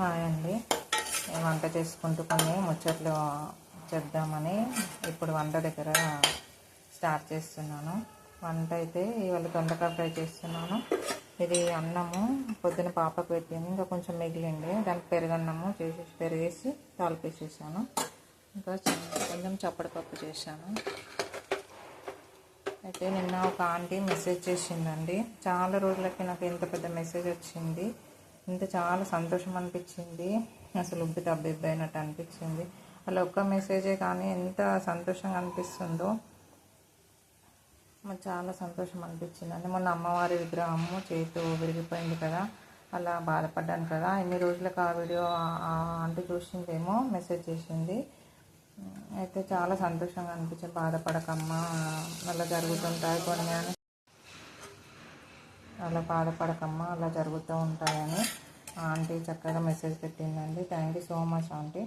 Hi అండి నేను వంట చేసుకుంటూ కొన్ని ముచ్చట్లు చెప్దామని ఇప్పుడు వంట దగ్గర స్టార్ట్ చేస్తున్నాను. వంట అయితే ఇవాళ దొండకాయ ఫ్రై చేస్తున్నాను. ఇది అన్నము పొద్దున పాపకు పెట్టాను ఇంకా కొంచెం మిగిలింది. దానికి పెరుగన్నము చేసి పెరిగేసి తాలిపేసేసాను. ఇంకా కొంచెం చప్పటిపప్పు చేశాను. అయితే నిన్న ఒక ఆంటీ మెసేజ్ చేసిందండి. చాలా రోజులకి నాకు ఎంత పెద్ద మెసేజ్ వచ్చింది. ఇంత చాలా సంతోషం అనిపించింది. అసలు ఉబ్బి అయినట్టు అనిపించింది. అలా ఒక్క మెసేజే కానీ ఎంత సంతోషంగా అనిపిస్తుందో. మాకు చాలా సంతోషం అనిపించింది. అంటే మొన్న అమ్మవారి విగ్రహము చేతు విరిగిపోయింది కదా. అలా బాధపడ్డాను కదా. ఎన్ని రోజులకు ఆ వీడియో అంటే ఆంటీ చూసిందేమో మెసేజ్ చేసింది. అయితే చాలా సంతోషంగా అనిపించింది. బాధపడకమ్మా. అలా జరుగుతుంటాయి కొన్ని అలా బాధపడకమ్మా అలా జరుగుతూ ఉంటాయని ఆంటీ చక్కగా మెసేజ్ పెట్టిందండి. Thank you so much aunty.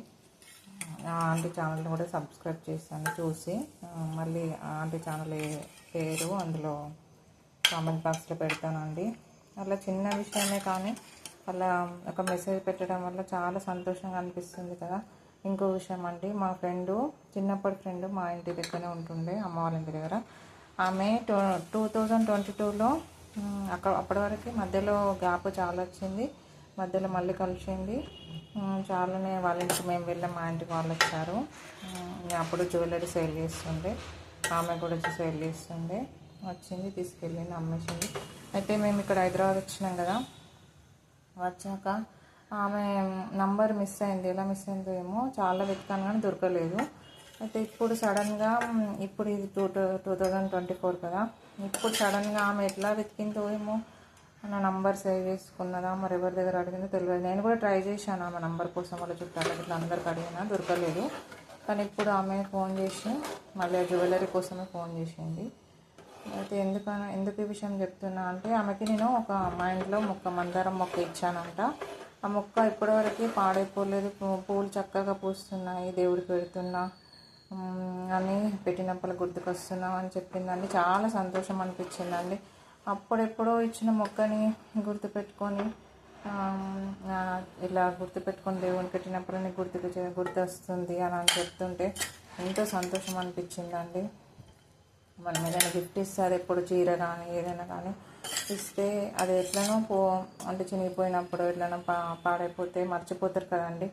ఆ ఆంటీ ఛానల్ కూడా సబ్స్క్రైబ్ చేశాను చూసి. మళ్ళీ ఆంటీ ఛానల్ పేరు అందులో కామెంట్ బాక్స్లో పెడతానండి. అలా చిన్న విషయమే కానీ అలా ఒక మెసేజ్ పెట్టడం వల్ల చాలా సంతోషంగా అనిపిస్తుంది కదా. ఇంకో విషయం అండి మా ఫ్రెండు చిన్నప్పటి ఫ్రెండ్ మా ఇంటి దగ్గరనే ఉంటుండే అమ్మ వాళ్ళ ఇంటి దగ్గర. ఆమె టూ టూ థౌజండ్ ట్వంటీ టూలో అక్కడ అప్పటి వరకు మధ్యలో గ్యాప్ చాలా వచ్చింది. మధ్యలో మళ్ళీ కలిసింది. చాలానే వాళ్ళ ఇంటికి మేము వెళ్ళాం మా ఇంటికి వాళ్ళు వచ్చారు. అప్పుడు జ్యువెలరీ సేల్ చేస్తుండే. ఆమె కూడా వచ్చి సేల్ చేస్తుండే. వచ్చింది తీసుకెళ్ళింది అమ్మేసింది. అయితే మేము ఇక్కడ హైదరాబాద్ వచ్చినాం కదా. వచ్చాక ఆమె నంబర్ మిస్ అయింది. ఎలా మిస్ అయిందో ఏమో చాలా వెతికాను కానీ దొరకలేదు. అయితే ఇప్పుడు సడన్గా ఇప్పుడు ఇది two two thousand twenty four కదా ఇప్పుడు సడన్గా ఆమె ఎట్లా వెతికిందో ఏమో నా నంబర్ సేవ్ చేసుకున్నదా మరి ఎవరి దగ్గర అడిగిందో తెలియదు. నేను కూడా ట్రై చేశాను ఆమె నంబర్ కోసం వాళ్ళ చుట్టాలకి ఇట్లా అందరికి అడిగినా దొరకలేదు. కానీ ఇప్పుడు ఆమె ఫోన్ చేసి మళ్ళీ ఆ జ్యువెలరీ కోసమే ఫోన్ చేసింది. అయితే ఎందుకని ఎందుకు ఈ విషయం చెప్తున్నా అంటే ఆమెకి నేను ఒక మా ఇంట్లో మొక్క మందారం మొక్క ఇచ్చానంట. ఆ మొక్క ఇప్పటివరకు పాడైపోలేదు పూలు చక్కగా పూస్తున్నాయి దేవుడికి పెడుతున్నా అని పెట్టినప్పుడు గుర్తుకొస్తున్నాం అని చెప్పిందండి. చాలా సంతోషం అనిపించిందండి. అప్పుడెప్పుడో ఇచ్చిన మొక్కని గుర్తుపెట్టుకొని ఇలా గుర్తుపెట్టుకొని దేవుని పెట్టినప్పుడు నీకు గుర్తుకు గుర్తు వస్తుంది అని అని చెప్తుంటే ఎంతో సంతోషం అనిపించిందండి. మనం ఏదైనా గిఫ్ట్ ఇస్తారు ఎప్పుడు చీర కానీ ఏదైనా కానీ ఇస్తే అది ఎట్లనో పో అంటే చినిగిపోయినప్పుడు ఎట్లనో పా పాడైపోతే మర్చిపోతారు కదండి.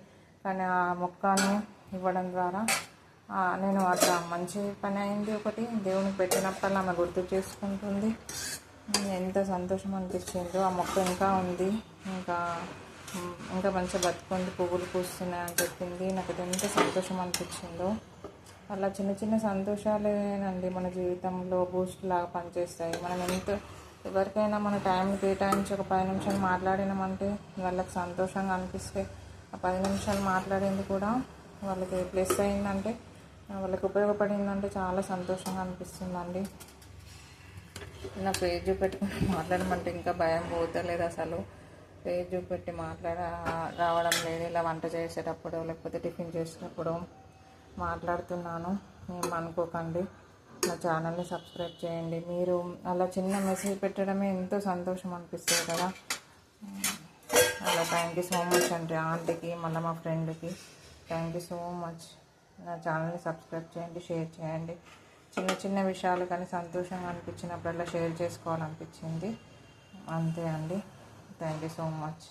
కానీ ఆ మొక్కని ఇవ్వడం ద్వారా నేను అట్లా మంచి పని అయింది ఒకటి. దేవునికి పెట్టినప్పుడు ఆమె గుర్తు చేసుకుంటుంది. ఎంత సంతోషం అనిపించిందో. ఆ మొక్క ఇంకా ఉంది. ఇంకా ఇంకా మంచిగా బతుకుంది. పువ్వులు పూస్తున్నాయి అని చెప్పింది. నాకు ఎంత సంతోషం అనిపించిందో. అలా చిన్న చిన్న సంతోషాలేనండి మన జీవితంలో బూస్ట్ లాగా పనిచేస్తాయి. మనం ఎంత ఎవరికైనా మన టైం కేటాయించి ఒక పది నిమిషాలు మాట్లాడినామంటే వాళ్ళకి సంతోషంగా అనిపిస్తే ఆ పది నిమిషాలు మాట్లాడింది కూడా వాళ్ళకి ప్లస్ అయిందంటే వాళ్ళకి ఉపయోగపడిందంటే చాలా సంతోషంగా అనిపిస్తుందండి. నా పేజ్ చూపెట్టుకుని మాట్లాడమంటే ఇంకా భయం పోతలేదు అసలు. పేజ్ చూపెట్టి మాట్లాడ రావడం లేదు. ఇలా వంట చేసేటప్పుడు లేకపోతే టిఫిన్ చేసేటప్పుడు మాట్లాడుతున్నాను. మేము అనుకోకండి. నా ఛానల్ని సబ్స్క్రైబ్ చేయండి. మీరు అలా చిన్న మెసేజ్ పెట్టడమే ఎంతో సంతోషం అనిపిస్తుంది కదా. అలా థ్యాంక్ యూ సో మచ్ అండి. ఆంటీకి మళ్ళీ మా ఫ్రెండ్కి. Thank you so much. నా ఛానల్ని సబ్స్క్రైబ్ చేయండి షేర్ చేయండి. చిన్న చిన్న విషయాలు కానీ సంతోషంగా అనిపించినప్పుడల్లా షేర్ చేసుకోవాలనిపించింది. అంతే అండి. Thank you so much.